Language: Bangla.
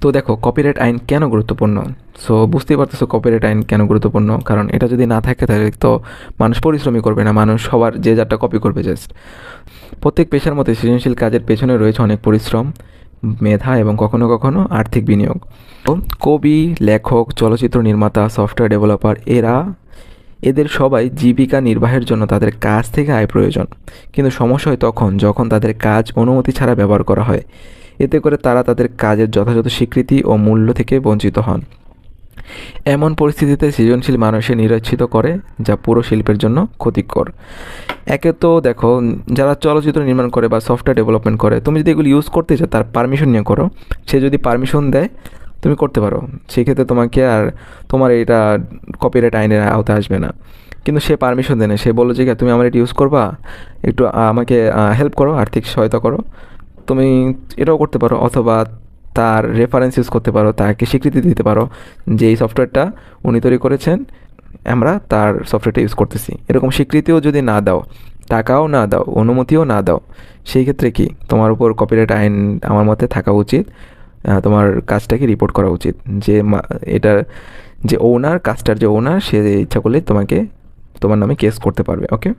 তো দেখো কপিরাইট আইন কেন গুরুত্বপূর্ণ? সো বুঝতেই পারতেছো কপিরাইট আইন কেন গুরুত্বপূর্ণ, কারণ এটা যদি না থাকে তাহলে তো মানুষ পরিশ্রমই করবে না, মানুষ সবার যে যারটা কপি করবে জাস্ট প্রত্যেক পেশার মধ্যে সৃজনশীল কাজের পেছনে রয়েছে অনেক পরিশ্রম, মেধা এবং কখনো কখনো আর্থিক বিনিয়োগ। কবি, লেখক, চলচ্চিত্র নির্মাতা সফটওয়্যার ডেভেলপার এরা এদের সবাই জীবিকা নির্বাহের জন্য তাদের কাজ থেকে আয় প্রয়োজন। কিন্তু সমস্যা হয় তখন, যখন তাদের কাজ অনুমতি ছাড়া ব্যবহার করা হয়। এতে করে তারা তাদের কাজের যথাযথ স্বীকৃতি ও মূল্য থেকে বঞ্চিত হন। এমন পরিস্থিতিতে সৃজনশীল মানুষের নিরচ্ছিত করে, যা পুরো শিল্পের জন্য ক্ষতিকর। একে তো দেখো, যারা চলচ্চিত্র নির্মাণ করে বা সফটওয়্যার ডেভেলপমেন্ট করে, তুমি যদি এগুলো ইউজ করতে চাও, তার পারমিশন নিয়ে করো। সে যদি পারমিশন দেয়, তুমি করতে পারো। সেক্ষেত্রে তোমাকে আর তোমার এটা কপিরাইট আইনের আওতায় আসবে না। কিন্তু সে পারমিশন দেয় না। সে বলল যে তুমি আমার এটা ইউজ করবা। একটু আমাকে হেল্প করো, আর্থিক সহায়তা করো। তুমি এটাও করতে পারো অথবা তার রেফারেন্স ইউজ করতে পারো, তাকে স্বীকৃতি দিতে পারো যে এই সফটওয়্যারটা উনি তৈরি করেছেন, আমরা তার সফটওয়্যারটা ইউজ করতেছি। এরকম স্বীকৃতিও যদি না দাও, টাকাও না দাও, অনুমতিও না দাও, সেই ক্ষেত্রে কি? তোমার উপর কপিরাইট আইন আমার মতে থাকা উচিত তোমার কাজটাকে রিপোর্ট করা উচিত। যে এটার যে ওনার কাজটার যে ওনার সে ইচ্ছা করলে তোমাকে, তোমার নামে কেস করতে পারবে ওকে